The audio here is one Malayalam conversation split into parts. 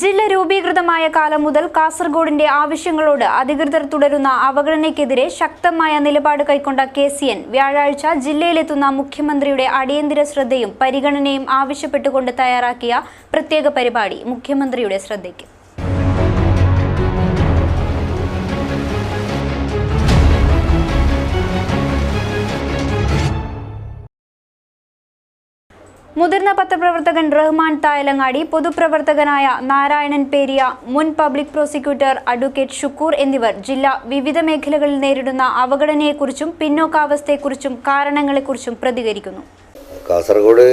ജില്ല രൂപീകൃതമായ കാലം മുതൽ കാസർഗോഡിന്റെ ആവശ്യങ്ങളോട് അധികൃതർ തുടരുന്ന അവഗണനയ്ക്കെതിരെ ശക്തമായ നിലപാട് കൈക്കൊണ്ട കെ സി എൻ വ്യാഴാഴ്ച ജില്ലയിലെത്തുന്ന മുഖ്യമന്ത്രിയുടെ അടിയന്തര ശ്രദ്ധയും പരിഗണനയും ആവശ്യപ്പെട്ടുകൊണ്ട് തയ്യാറാക്കിയ പ്രത്യേക പരിപാടി മുഖ്യമന്ത്രിയുടെ ശ്രദ്ധയ്ക്ക്. മുതിർന്ന പത്രപ്രവർത്തകൻ റഹ്മാൻ തായലങ്ങാടി പൊതുപ്രവർത്തകനായ നാരായണൻ പേരിയ മുൻ പബ്ലിക് പ്രോസിക്യൂട്ടർ അഡ്വക്കേറ്റ് ഷുക്കൂർ എന്നിവർ ജില്ല വിവിധ മേഖലകളിൽ നേരിടുന്ന അവഗണനയെക്കുറിച്ചും പിന്നോക്കാവസ്ഥയെക്കുറിച്ചും കാരണങ്ങളെക്കുറിച്ചും പ്രതികരിക്കുന്നു. കാസർഗോഡ്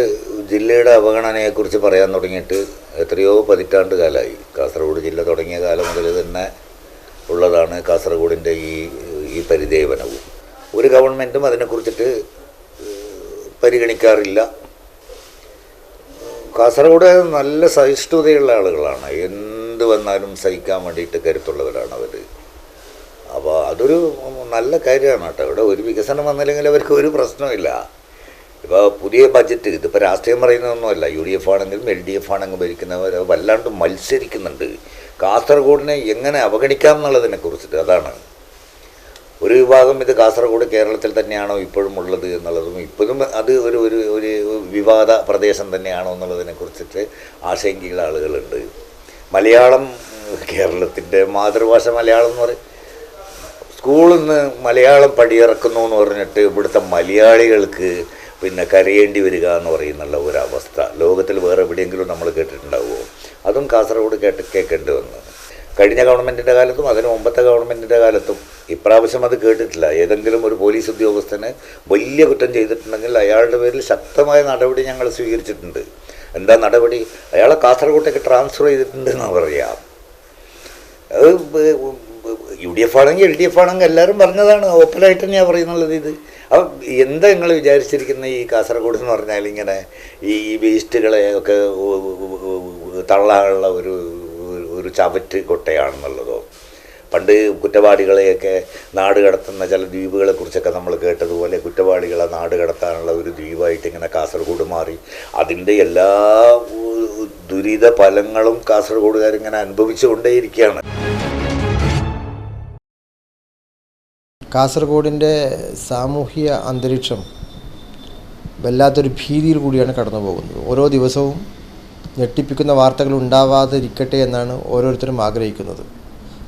ജില്ലയുടെ അവഗണനയെക്കുറിച്ച് പറയാൻ തുടങ്ങിയിട്ട് എത്രയോ പതിറ്റാണ്ട് കാലമായി. കാസർഗോഡ് ജില്ല തുടങ്ങിയ കാലം മുതൽ തന്നെ ഉള്ളതാണ് കാസർഗോഡിന്റെ ഈ ഈ പരിദേവനവും. ഒരു ഗവൺമെന്റും അതിനെക്കുറിച്ചിട്ട് പരിഗണിക്കാറില്ല. കാസർഗോഡ് നല്ല സഹിഷ്ണുതയുള്ള ആളുകളാണ്. എന്ത് വന്നാലും സഹിക്കാൻ വേണ്ടിയിട്ട് കരുത്തുള്ളവരാണ് അവർ അപ്പോൾ അതൊരു നല്ല കാര്യമാണ് കേട്ടോ. ഇവിടെ ഒരു വികസനം വന്നില്ലെങ്കിൽ അവർക്ക് ഒരു പ്രശ്നമില്ല ഇപ്പോൾ പുതിയ ബഡ്ജറ്റ് ഇതിപ്പോൾ രാഷ്ട്രീയം പറയുന്നതൊന്നുമല്ല. യു ഡി എഫ് ആണെങ്കിലും എൽ ഡി എഫ് ആണെങ്കിലും ഭരിക്കുന്നവർ വല്ലാണ്ട് മത്സരിക്കുന്നുണ്ട്. കാസർഗോഡിനെ എങ്ങനെ അവഗണിക്കാം എന്നുള്ളതിനെ കുറിച്ചിട്ട് അതാണ്. ഒരു വിഭാഗം ഇത് കാസർഗോഡ് കേരളത്തിൽ തന്നെയാണോ ഇപ്പോഴും ഉള്ളത് എന്നുള്ളതും ഇപ്പോഴും അത് ഒരു ഒരു ഒരു വിവാദ പ്രദേശം തന്നെയാണോ എന്നുള്ളതിനെ കുറിച്ചിട്ട് ആശങ്കയുള്ള ആളുകളുണ്ട്. മലയാളം കേരളത്തിന്റെ മാതൃഭാഷ മലയാളം എന്ന് പറയും. സ്കൂളിൽ നിന്ന് മലയാളം പടിയിറക്കുന്നു എന്ന് പറഞ്ഞിട്ട് ഇവിടുത്തെ മലയാളികൾക്ക് പിന്നെ കരയേണ്ടി വരിക എന്ന് പറയുന്നുള്ള ഒരവസ്ഥ. ലോകത്തിൽ വേറെ എവിടെയെങ്കിലും നമ്മൾ കേട്ടിട്ടുണ്ടാവുമോ? അതും കാസർഗോഡ് കേട്ട് കേൾക്കേണ്ടി വന്നു. കഴിഞ്ഞ ഗവൺമെന്റിന്റെ കാലത്തും അതിന് മുമ്പത്തെ ഗവൺമെന്റിന്റെ കാലത്തും ഇപ്രാവശ്യം അത് കേട്ടിട്ടില്ല. ഏതെങ്കിലും ഒരു പോലീസ് ഉദ്യോഗസ്ഥന് വലിയ കുറ്റം ചെയ്തിട്ടുണ്ടെങ്കിൽ അയാളുടെ പേരിൽ ശക്തമായ നടപടി ഞങ്ങൾ സ്വീകരിച്ചിട്ടുണ്ട്. എന്താ നടപടി? അയാളെ കാസർഗോട്ടേക്ക് ട്രാൻസ്ഫർ ചെയ്തിട്ടുണ്ട് എന്നാണ് പറയാം. യു ഡി എഫ് ആണെങ്കിൽ എൽ ഡി എഫ് ആണെങ്കിൽ എല്ലാവരും പറഞ്ഞതാണ്. ഓപ്പണായിട്ട് തന്നെയാണ് പറയുന്നുള്ളത് ഇത്. അപ്പം എന്താ നിങ്ങൾ വിചാരിച്ചിരിക്കുന്ന ഈ കാസർഗോഡ് എന്ന് പറഞ്ഞാൽ ഇങ്ങനെ ഈ വേസ്റ്റുകളെ ഒക്കെ തള്ളാനുള്ള ഒരു ഒരു ചവറ്റ് കൊട്ടയാണെന്നുള്ളതോ? പണ്ട് കുറ്റവാളികളെയൊക്കെ നാട് കടത്തുന്ന ചില ദ്വീപുകളെ കുറിച്ചൊക്കെ നമ്മൾ കേട്ടതുപോലെ കുറ്റവാളികളെ നാട് കടത്താനുള്ള ഒരു ദ്വീപായിട്ട് ഇങ്ങനെ കാസർഗോഡ് മാറി. അതിന്റെ എല്ലാ ദുരിത ഫലങ്ങളും കാസർഗോഡുകാരിങ്ങനെ അനുഭവിച്ചുകൊണ്ടേയിരിക്കുകയാണ്. കാസർഗോഡിന്റെ സാമൂഹിക അന്തരീക്ഷം വല്ലാത്തൊരു ഭീതിയിൽ കൂടിയാണ് കടന്നു പോകുന്നത്. ഓരോ ദിവസവും ഞെട്ടിപ്പിക്കുന്ന വാർത്തകൾ ഉണ്ടാവാതിരിക്കട്ടെ എന്നാണ് ഓരോരുത്തരും ആഗ്രഹിക്കുന്നത്.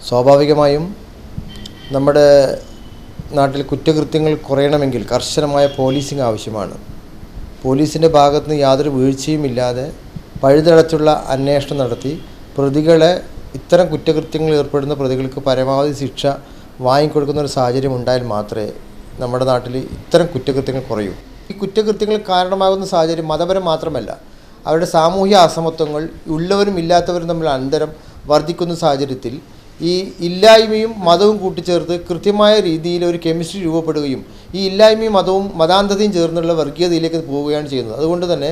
സ്വാഭാവികമായും നമ്മുടെ നാട്ടിൽ കുറ്റകൃത്യങ്ങൾ കുറയണമെങ്കിൽ കർശനമായ പോലീസിംഗ് ആവശ്യമാണ്. പോലീസിന്റെ ഭാഗത്ത് നിന്ന് യാതൊരു വീഴ്ചയും ഇല്ലാതെ പഴുതടച്ചുള്ള അന്വേഷണം നടത്തി പ്രതികളെ ഇത്തരം കുറ്റകൃത്യങ്ങളിൽ ഏർപ്പെടുന്ന പ്രതികൾക്ക് പരമാവധി ശിക്ഷ വാങ്ങിക്കൊടുക്കുന്ന ഒരു സാഹചര്യം ഉണ്ടായാൽ മാത്രമേ നമ്മുടെ നാട്ടിൽ ഇത്തരം കുറ്റകൃത്യങ്ങൾ കുറയൂ. ഈ കുറ്റകൃത്യങ്ങൾ കാരണമാകുന്ന സാഹചര്യം മതപരം മാത്രമല്ല അവരുടെ സാമൂഹ്യ അസമത്വങ്ങൾ ഉള്ളവരും ഇല്ലാത്തവരും തമ്മിൽ അന്തരം വർദ്ധിക്കുന്ന സാഹചര്യത്തിൽ ഈ ഇല്ലായ്മയും മതവും കൂട്ടിച്ചേർത്ത് കൃത്യമായ രീതിയിൽ ഒരു കെമിസ്ട്രി രൂപപ്പെടുകയും ഈ ഇല്ലായ്മയും മതവും മതാന്തതയും ചേർന്നുള്ള വർഗീയതയിലേക്ക് പോവുകയാണ് ചെയ്യുന്നത്. അതുകൊണ്ട് തന്നെ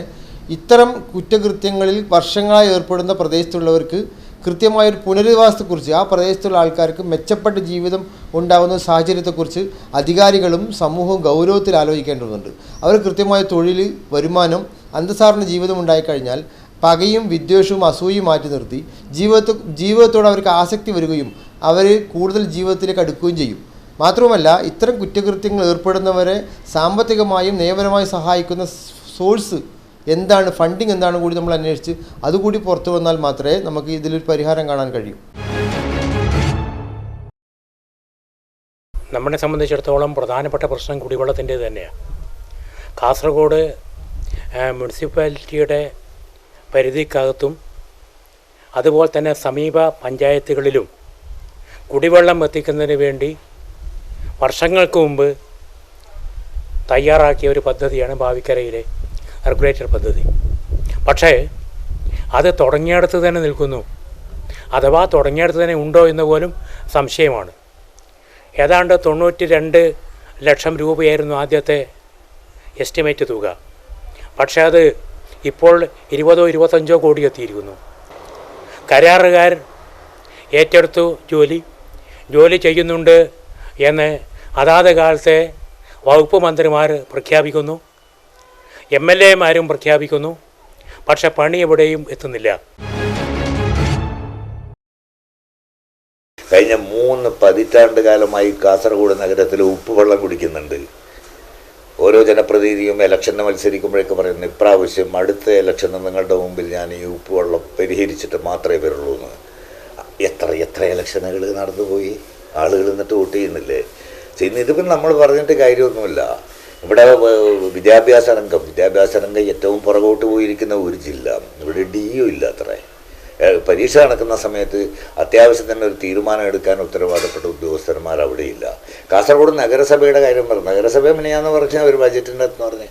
ഇത്തരം കുറ്റകൃത്യങ്ങളിൽ വർഷങ്ങളായി ഏർപ്പെടുന്ന പ്രദേശത്തുള്ളവർക്ക് കൃത്യമായൊരു പുനരധിവാസത്തെക്കുറിച്ച് ആ പ്രദേശത്തുള്ള ആൾക്കാർക്ക് മെച്ചപ്പെട്ട ജീവിതം ഉണ്ടാകുന്ന സാഹചര്യത്തെക്കുറിച്ച് അധികാരികളും സമൂഹവും ഗൗരവത്തിൽ ആലോചിക്കേണ്ടതുണ്ട്. അവർ കൃത്യമായ തൊഴിൽ വരുമാനം അന്തസാറിന് ജീവിതം ഉണ്ടായിക്കഴിഞ്ഞാൽ പകയും വിദ്വേഷവും അസൂയും മാറ്റി നിർത്തി ജീവിതത്തെ ജീവിതത്തോട് അവർക്ക് ആസക്തി വരികയും അവർ കൂടുതൽ ജീവിതത്തിലേക്ക് അടുക്കുകയും ചെയ്യും. മാത്രവുമല്ല ഇത്തരം കുറ്റകൃത്യങ്ങൾ ഏർപ്പെടുന്നവരെ സാമ്പത്തികമായും നിയമപരമായും സഹായിക്കുന്ന സോഴ്സ് എന്താണ് ഫണ്ടിങ് എന്താണ് കൂടി നമ്മൾ അന്വേഷിച്ച് അതുകൂടി പുറത്തു വന്നാൽ മാത്രമേ നമുക്ക് ഇതിലൊരു പരിഹാരം കാണാൻ കഴിയൂ. നമ്മളെ സംബന്ധിച്ചിടത്തോളം പ്രധാനപ്പെട്ട പ്രശ്നം കുടിവെള്ളത്തിന്റെ തന്നെയാണ് കാസർഗോഡ് മുനിസിപ്പാലിറ്റിയുടെ പരിധിക്കകത്തും അതുപോലെ തന്നെ സമീപ പഞ്ചായത്തുകളിലും കുടിവെള്ളം എത്തിക്കുന്നതിന് വേണ്ടി വർഷങ്ങൾക്ക് മുമ്പ് തയ്യാറാക്കിയ ഒരു പദ്ധതിയാണ് ഭാവിക്കരയിലെ റെഗുലേറ്റർ പദ്ധതി. പക്ഷേ അത് തുടങ്ങിയടത്ത് തന്നെ നിൽക്കുന്നു. അഥവാ തുടങ്ങിയടത്ത് തന്നെ ഉണ്ടോ എന്ന് പോലും സംശയമാണ്. ഏതാണ്ട് തൊണ്ണൂറ്റി രണ്ട് ലക്ഷം രൂപയായിരുന്നു ആദ്യത്തെ എസ്റ്റിമേറ്റ് തുക. പക്ഷേ അത് ഇപ്പോൾ ഇരുപതോ ഇരുപത്തഞ്ചോ കോടി എത്തിയിരിക്കുന്നു. കരാറുകാർ ഏറ്റെടുത്തു ജോലി. ജോലി ചെയ്യുന്നുണ്ട് എന്ന് അതാത് കാലത്തെ വകുപ്പ് മന്ത്രിമാർ പ്രഖ്യാപിക്കുന്നു. എം എൽ എമാരും പ്രഖ്യാപിക്കുന്നു. പക്ഷെ പണി എവിടെയും എത്തുന്നില്ല. കഴിഞ്ഞ മൂന്ന് പതിറ്റാണ്ട് കാലമായി കാസർഗോഡ് നഗരത്തിൽ ഉപ്പുവെള്ളം കുടിക്കുന്നുണ്ട്. ഓരോ ജനപ്രതിനിധിയും ഇലക്ഷന് മത്സരിക്കുമ്പോഴേക്കും പറയുന്നത് ഇപ്രാവശ്യം അടുത്ത ഇലക്ഷന് നിങ്ങളുടെ മുമ്പിൽ ഞാൻ ഈ ഉപ്പുവെള്ളം പരിഹരിച്ചിട്ട് മാത്രമേ വരുള്ളൂ എന്ന്. എത്ര എത്ര ഇലക്ഷനുകൾ നടന്നുപോയി ആളുകൾ എന്നിട്ട് വോട്ട് ചെയ്യുന്നില്ലേ? ചെയ്യുന്ന ഇതിപ്പം നമ്മൾ പറഞ്ഞിട്ട് കാര്യമൊന്നുമില്ല. ഇവിടെ വിദ്യാഭ്യാസ രംഗം. വിദ്യാഭ്യാസ രംഗം ഏറ്റവും പുറകോട്ട് പോയിരിക്കുന്ന ഒരു ജില്ല. ഇവിടെ ഡി ഇല്ല അത്രേ. പരീക്ഷ നടക്കുന്ന സമയത്ത് അത്യാവശ്യം തന്നെ ഒരു തീരുമാനം എടുക്കാൻ ഉത്തരവാദപ്പെട്ട ഉദ്യോഗസ്ഥന്മാർ അവിടെയില്ല. കാസർഗോഡ് നഗരസഭയുടെ കാര്യം പറഞ്ഞു. നഗരസഭ മിനിയാന്ന് പറഞ്ഞാൽ ഒരു ബജറ്റിന്റെ എന്ന് പറഞ്ഞ്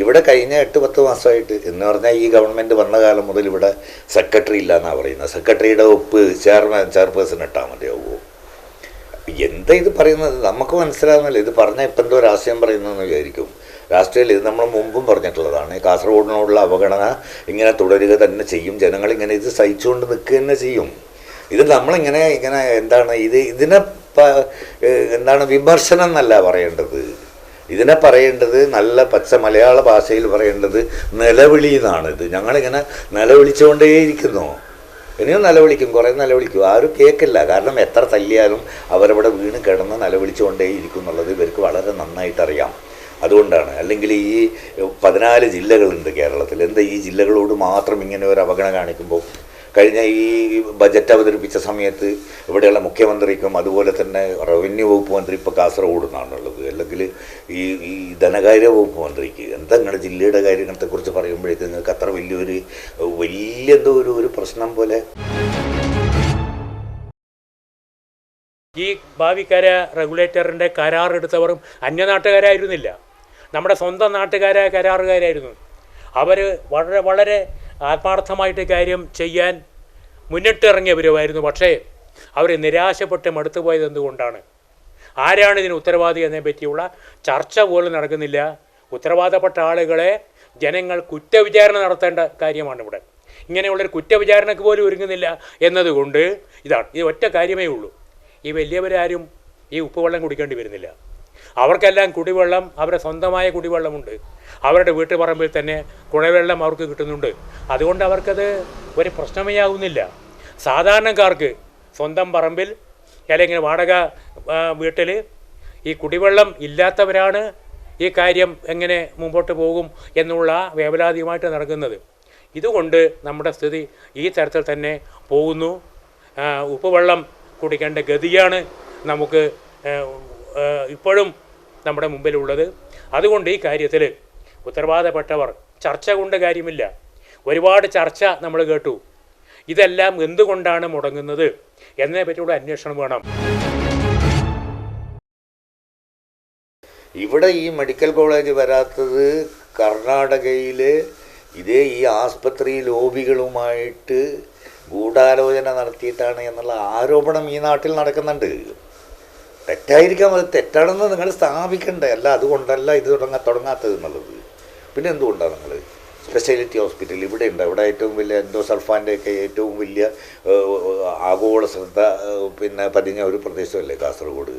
ഇവിടെ കഴിഞ്ഞ എട്ട് പത്ത് മാസമായിട്ട് എന്ന് പറഞ്ഞാൽ ഈ ഗവൺമെന്റ് വന്ന കാലം മുതൽ ഇവിടെ സെക്രട്ടറി ഇല്ല എന്നാണ് പറയുന്നത്. സെക്രട്ടറിയുടെ ഒപ്പ് ചെയർമാൻ ചെയർപേഴ്സൺ ഇട്ടാൽ മതിയാവുമോ എന്താ ഇത് പറയുന്നത്? നമുക്ക് മനസ്സിലാകുന്നില്ല ഇത് പറഞ്ഞാൽ ഇപ്പം എന്തോ രാഷ്ട്രീയം പറയുന്നതെന്ന് വിചാരിക്കും. രാഷ്ട്രീയത്തിൽ ഇത് നമ്മൾ മുമ്പും പറഞ്ഞിട്ടുള്ളതാണ്. കാസർഗോഡിനോടുള്ള അവഗണന ഇങ്ങനെ തുടരുക തന്നെ ചെയ്യും. ജനങ്ങൾ ഇങ്ങനെ ഇത് സഹിച്ചുകൊണ്ട് നിൽക്കുക തന്നെ ചെയ്യും. ഇത് നമ്മളിങ്ങനെ ഇങ്ങനെ എന്താണ് ഇത് ഇതിനെ എന്താണ് വിമർശനം എന്നല്ല പറയേണ്ടത്. ഇതിനെ പറയേണ്ടത് നല്ല പച്ച മലയാള ഭാഷയിൽ പറയേണ്ടത് നിലവിളി എന്നാണ് ഇത്. ഞങ്ങളിങ്ങനെ നിലവിളിച്ചുകൊണ്ടേയിരിക്കുന്നു. ഇനിയും നിലവിളിക്കും കുറേ നിലവിളിക്കും. ആരും കേൾക്കില്ല. കാരണം എത്ര തല്ലിയാലും അവരവിടെ വീണ് കിടന്ന് നിലവിളിച്ചുകൊണ്ടേയിരിക്കും എന്നുള്ളത് ഇവർക്ക് വളരെ നന്നായിട്ട് അറിയാം അതുകൊണ്ടാണ്. അല്ലെങ്കിൽ ഈ പതിനാല് ജില്ലകളുണ്ട് കേരളത്തിൽ. എന്താ ഈ ജില്ലകളോട് മാത്രം ഇങ്ങനെ ഒരു അവഗണ കാണിക്കുമ്പോൾ? കഴിഞ്ഞ ഈ ബജറ്റ് അവതരിപ്പിച്ച സമയത്ത് ഇവിടെയുള്ള മുഖ്യമന്ത്രിക്കും അതുപോലെ തന്നെ റവന്യൂ വകുപ്പ് മന്ത്രി ഇപ്പോൾ കാസർഗോഡ് നിന്നാണുള്ളത്. അല്ലെങ്കിൽ ഈ ഈ ധനകാര്യ വകുപ്പ് മന്ത്രിക്ക് എന്താ നിങ്ങളുടെ ജില്ലയുടെ കാര്യങ്ങളെക്കുറിച്ച് പറയുമ്പോഴേക്കും നിങ്ങൾക്ക് അത്ര വലിയൊരു വലിയ എന്തോ ഒരു ഒരു പ്രശ്നം പോലെ? ഈ ഭാവിക്കര റെഗുലേറ്ററിന്റെ കരാറെടുത്തവരും അന്യനാട്ടുകാരായിരുന്നില്ല. നമ്മുടെ സ്വന്തം നാട്ടുകാരായ കരാറുകാരായിരുന്നു. അവർ വളരെ വളരെ ആത്മാർത്ഥമായിട്ട് കാര്യം ചെയ്യാൻ മുന്നിട്ടിറങ്ങിയവരുമായിരുന്നു പക്ഷേ അവർ നിരാശപ്പെട്ട് മടുത്തുപോയത് എന്തുകൊണ്ടാണ്? ആരാണ് ഇതിന് ഉത്തരവാദി എന്നതിനെ പറ്റിയുള്ള ചർച്ച പോലും നടക്കുന്നില്ല. ഉത്തരവാദപ്പെട്ട ആളുകളെ ജനങ്ങൾ കുറ്റവിചാരണ നടത്തേണ്ട കാര്യമാണ് ഇവിടെ. ഇങ്ങനെയുള്ളൊരു കുറ്റവിചാരണക്ക് പോലും ഒരുങ്ങുന്നില്ല എന്നതുകൊണ്ട് ഇതാണ്. ഇത് ഒറ്റ കാര്യമേ ഉള്ളൂ. ഈ വലിയവരാരും ഈ ഉപ്പുവെള്ളം കുടിക്കേണ്ടി വരുന്നില്ല. അവർക്കെല്ലാം കുടിവെള്ളം അവരെ സ്വന്തമായ കുടിവെള്ളമുണ്ട്. അവരുടെ വീട്ടുപറമ്പിൽ തന്നെ കുഴവെള്ളം അവർക്ക് കിട്ടുന്നുണ്ട്. അതുകൊണ്ട് അവർക്കത് ഒരു പ്രശ്നമേ ആകുന്നില്ല സാധാരണക്കാർക്ക് സ്വന്തം പറമ്പിൽ അല്ലെങ്കിൽ വാടക വീട്ടിൽ ഈ കുടിവെള്ളം ഇല്ലാത്തവരാണ് ഈ കാര്യം എങ്ങനെ മുമ്പോട്ട് പോകും എന്നുള്ള വേവലാതിയുമായിട്ട് നടക്കുന്നത്. ഇതുകൊണ്ട് നമ്മുടെ സ്ഥിതി ഈ തരത്തിൽ തന്നെ പോകുന്നു. ഉപ്പുവെള്ളം കുടിക്കേണ്ട ഗതിയാണ് നമുക്ക് ഇപ്പോഴും നമ്മുടെ മുമ്പിലുള്ളത്. അതുകൊണ്ട് ഈ കാര്യത്തിൽ ഉത്തരവാദപ്പെട്ടവർ ചർച്ച കൊണ്ട് കാര്യമില്ല. ഒരുപാട് ചർച്ച നമ്മൾ കേട്ടു. ഇതെല്ലാം എന്തുകൊണ്ടാണ് മുടങ്ങുന്നത്? എന്നതിനെ പറ്റിയുള്ള അന്വേഷണം വേണം. ഇവിടെ ഈ മെഡിക്കൽ കോളേജ് വരാത്തത് കർണാടകയിലെ ഇതേ ഈ ആസ്പത്രി ലോബികളുമായിട്ട് ഗൂഢാലോചന നടത്തിയിട്ടാണ് എന്നുള്ള ആരോപണം ഈ നാട്ടിൽ നടക്കുന്നുണ്ട്. തെറ്റായിരിക്കാം അത് തെറ്റാണെന്ന് നിങ്ങൾ സ്ഥാപിക്കണ്ടേ. അല്ല അതുകൊണ്ടല്ല ഇത് തുടങ്ങാൻ തുടങ്ങാത്തത് എന്നുള്ളത്. പിന്നെ എന്തുകൊണ്ടാണ് നിങ്ങൾ സ്പെഷ്യാലിറ്റി ഹോസ്പിറ്റൽ ഇവിടെ ഉണ്ട്. ഇവിടെ ഏറ്റവും വലിയ എൻഡോ ഒക്കെ ഏറ്റവും വലിയ ആഗോള ശ്രദ്ധ പിന്നെ പതിഞ്ഞ ഒരു പ്രദേശമല്ലേ കാസർഗോഡ്?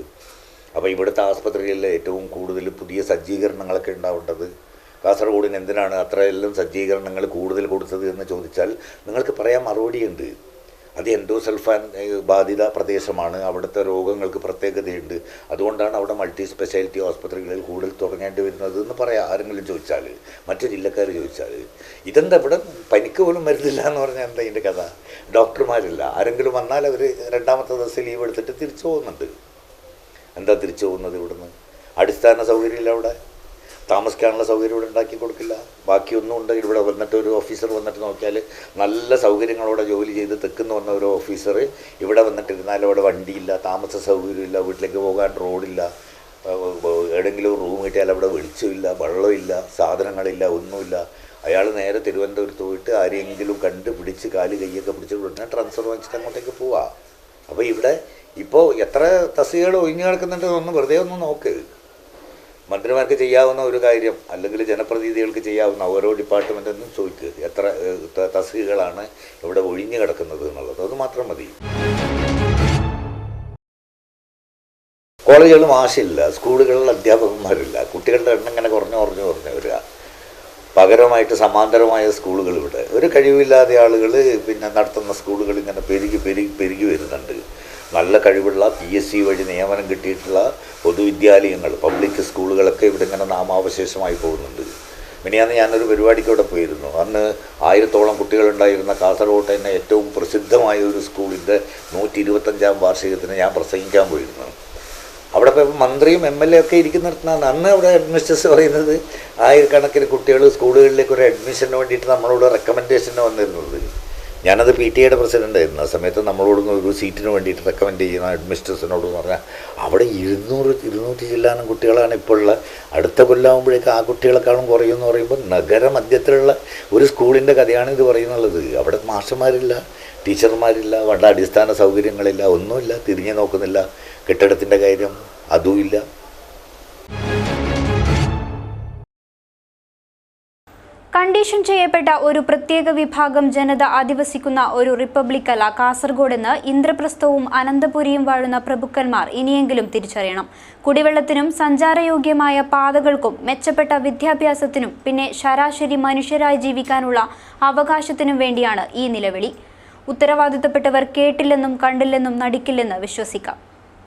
അപ്പോൾ ഇവിടുത്തെ ആസ്പത്രികളിൽ ഏറ്റവും കൂടുതൽ പുതിയ സജ്ജീകരണങ്ങളൊക്കെ ഉണ്ടാവേണ്ടത് കാസർഗോഡിന് എന്തിനാണ് അത്രയെല്ലാം സജ്ജീകരണങ്ങൾ കൂടുതൽ കൊടുത്തത് എന്ന് ചോദിച്ചാൽ നിങ്ങൾക്ക് പറയാൻ മറുപടിയുണ്ട് അത് എൻഡോസൾഫാൻ ബാധിത പ്രദേശമാണ്. അവിടുത്തെ രോഗങ്ങൾക്ക് പ്രത്യേകതയുണ്ട്. അതുകൊണ്ടാണ് അവിടെ മൾട്ടി സ്പെഷ്യാലിറ്റി ആസ്പത്രികളിൽ കൂടുതൽ തുടങ്ങേണ്ടി വരുന്നത് എന്ന് പറയാം. ആരെങ്കിലും ചോദിച്ചാൽ മറ്റു ജില്ലക്കാർ ചോദിച്ചാൽ. ഇതെന്താ ഇവിടെ പനിക്ക് പോലും മരുന്നില്ല എന്ന് പറഞ്ഞാൽ എന്താ ഇതിന്റെ കഥ? ഡോക്ടർമാരില്ല. ആരെങ്കിലും വന്നാൽ അവർ രണ്ടാമത്തെ ദിവസം ലീവ് എടുത്തിട്ട് തിരിച്ചു പോകുന്നുണ്ട്. എന്താ തിരിച്ചു പോകുന്നത് ഇവിടുന്ന്? അടിസ്ഥാന സൗകര്യമില്ല അവിടെ? താമസിക്കാനുള്ള സൗകര്യം ഇവിടെ ഉണ്ടാക്കി കൊടുക്കില്ല. ബാക്കിയൊന്നും ഉണ്ട്. ഇവിടെ വന്നിട്ട് ഒരു ഓഫീസർ വന്നിട്ട് നോക്കിയാൽ നല്ല സൗകര്യങ്ങളോടെ ജോലി ചെയ്ത് തെക്കുന്ന വന്ന ഒരു ഓഫീസർ ഇവിടെ വന്നിട്ടിരുന്നാൽ അവിടെ വണ്ടിയില്ല താമസ സൗകര്യമില്ല വീട്ടിലേക്ക് പോകാൻ റോഡില്ല. ഏതെങ്കിലും റൂം കിട്ടിയാൽ അവിടെ വെളിച്ചമില്ല വെള്ളമില്ല സാധനങ്ങളില്ല ഒന്നുമില്ല. അയാൾ നേരെ തിരുവനന്തപുരത്ത് പോയിട്ട് ആരെയെങ്കിലും കണ്ടുപിടിച്ച് കാൽ കൈയൊക്കെ പിടിച്ച് ഉടനെ ട്രാൻസ്ഫർ വാങ്ങിച്ചിട്ട് അങ്ങോട്ടേക്ക് പോവാം. അപ്പോൾ ഇവിടെ ഇപ്പോൾ എത്ര തസ്തികകൾ ഒഴിഞ്ഞു കിടക്കുന്നുണ്ട് ഒന്ന് വെറുതെ ഒന്ന് നോക്ക്. മന്ത്രിമാർക്ക് ചെയ്യാവുന്ന ഒരു കാര്യം അല്ലെങ്കിൽ ജനപ്രതിനിധികൾക്ക് ചെയ്യാവുന്ന ഓരോ ഡിപ്പാർട്ട്മെന്റിൽ നിന്നും ചോദിക്കുക എത്ര തസ്തികകളാണ് ഇവിടെ ഒഴിഞ്ഞു കിടക്കുന്നത് എന്നുള്ളത്. അത് മാത്രം മതി. കോളേജുകളിൽ മാഷില്ല സ്കൂളുകളിൽ അധ്യാപകന്മാരില്ല. കുട്ടികളുടെ എണ്ണം ഇങ്ങനെ കുറഞ്ഞു കുറഞ്ഞു കുറഞ്ഞു വരിക. പകരമായിട്ട് സമാന്തരമായ സ്കൂളുകൾ ഇവിടെ. ഒരു കഴിവില്ലാതെ ആളുകൾ പിന്നെ നടത്തുന്ന സ്കൂളുകൾ ഇങ്ങനെ പെരുകി പെരുകി പെരുകി വരുന്നുണ്ട്. നല്ല കഴിവുള്ള പി എസ് സി വഴി നിയമനം കിട്ടിയിട്ടുള്ള പൊതുവിദ്യാലയങ്ങൾ പബ്ലിക് സ്കൂളുകളൊക്കെ ഇവിടെ ഇങ്ങനെ നാമാവശേഷമായി പോകുന്നുണ്ട്. മിനിയാന്ന് ഞാനൊരു പരിപാടിക്ക് അവിടെ പോയിരുന്നു. അന്ന് ആയിരത്തോളം കുട്ടികളുണ്ടായിരുന്ന കാസർഗോഡ് തന്നെ ഏറ്റവും പ്രസിദ്ധമായ ഒരു സ്കൂളിന്റെ നൂറ്റി ഇരുപത്തഞ്ചാം വാർഷികത്തിന് ഞാൻ പ്രസംഗിക്കാൻ പോയിരുന്നു. അവിടെ ഇപ്പോൾ മന്ത്രിയും എം എൽ എ ഒക്കെ ഇരിക്കുന്നിടത്താണ് അന്ന് അവിടെ അഡ്മിനിസ്ട്രേഷൻ പറയുന്നത് ആയിരക്കണക്കിന് കുട്ടികൾ സ്കൂളുകളിലേക്ക് ഒരു അഡ്മിഷന് വേണ്ടിയിട്ട് നമ്മളോട് റെക്കമെൻഡേഷന് വന്നിരുന്നത്. ഞാനത് പി ടി എയുടെ പ്രസിഡന്റ് ആയിരുന്നു. ആ സമയത്ത് നമ്മളോട് ഒരു സീറ്റിന് വേണ്ടിയിട്ട് റെക്കമെൻഡ് ചെയ്യുന്ന അഡ്മിനിസ്ട്രേഷനോട് പറഞ്ഞാൽ അവിടെ ഇരുന്നൂറ് ഇരുന്നൂറ്റി ചില്ലാനും കുട്ടികളാണ് ഇപ്പോൾ ഉള്ള അടുത്ത കൊല്ലാകുമ്പോഴേക്ക് ആ കുട്ടികളെക്കാളും കുറയുമെന്ന് പറയുമ്പോൾ നഗരമധ്യത്തിലുള്ള ഒരു സ്കൂളിന്റെ കഥയാണ് ഇത് പറയുന്നുള്ളത്. അവിടെ മാഷന്മാരില്ല ടീച്ചർമാരില്ല വേണ്ട അടിസ്ഥാന സൗകര്യങ്ങളില്ല ഒന്നുമില്ല തിരിഞ്ഞു നോക്കുന്നില്ല കെട്ടിടത്തിന്റെ കാര്യം അതുമില്ല. കണ്ടീഷൻ ചെയ്യപ്പെട്ട ഒരു പ്രത്യേക വിഭാഗം ജനത അധിവസിക്കുന്ന ഒരു റിപ്പബ്ലിക്കല്ല കാസർഗോഡെന്ന് ഇന്ദ്രപ്രസ്ഥവും അനന്തപുരിയും വാഴുന്ന പ്രഭുക്കന്മാർ ഇനിയെങ്കിലും തിരിച്ചറിയണം. കുടിവെള്ളത്തിനും സഞ്ചാരയോഗ്യമായ പാതകൾക്കും മെച്ചപ്പെട്ട വിദ്യാഭ്യാസത്തിനും പിന്നെ ശരാശരി മനുഷ്യരായി ജീവിക്കാനുള്ള അവകാശത്തിനും വേണ്ടിയാണ് ഈ നിലവിളി. ഉത്തരവാദിത്തപ്പെട്ടവർ കേട്ടില്ലെന്നും കണ്ടില്ലെന്നും നടിക്കില്ലെന്ന് വിശ്വസിക്കാം.